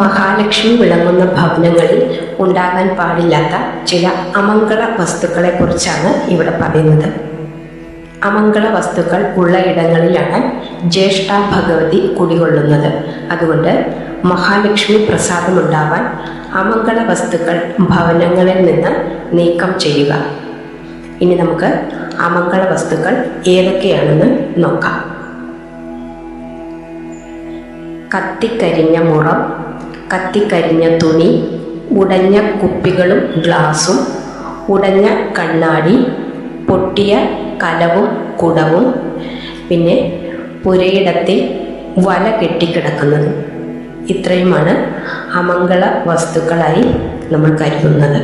മഹാലക്ഷ്മി വിളങ്ങുന്ന ഭവനങ്ങളിൽ ഉണ്ടാകാൻ പാടില്ലാത്ത ചില അമംഗള വസ്തുക്കളെക്കുറിച്ചാണ് ഇവിടെ പറയുന്നത്. അമംഗള വസ്തുക്കൾ ഉള്ള ഇടങ്ങളിലാണ് ജ്യേഷ്ഠ ഭഗവതി കുടികൊള്ളുന്നത്. അതുകൊണ്ട് മഹാലക്ഷ്മി പ്രസാദമുണ്ടാവാൻ അമംഗള വസ്തുക്കൾ ഭവനങ്ങളിൽ നിന്ന് നീക്കം ചെയ്യുക. ഇനി നമുക്ക് അമംഗള വസ്തുക്കൾ ഏതൊക്കെയാണെന്ന് നോക്കാം. കത്തിക്കരിഞ്ഞ മുറം കത്തിക്കരിഞ്ഞ തുണി ഉടഞ്ഞ കുപ്പികളും ഗ്ലാസും ഉടഞ്ഞ കണ്ണാടി പൊട്ടിയ കലവും കുടവും പിന്നെ പുരയിടത്തിൽ വല കെട്ടിക്കിടക്കുന്നത്. ഇത്രയുമാണ് അമംഗള വസ്തുക്കളായി നമ്മൾ കരുതുന്നത്.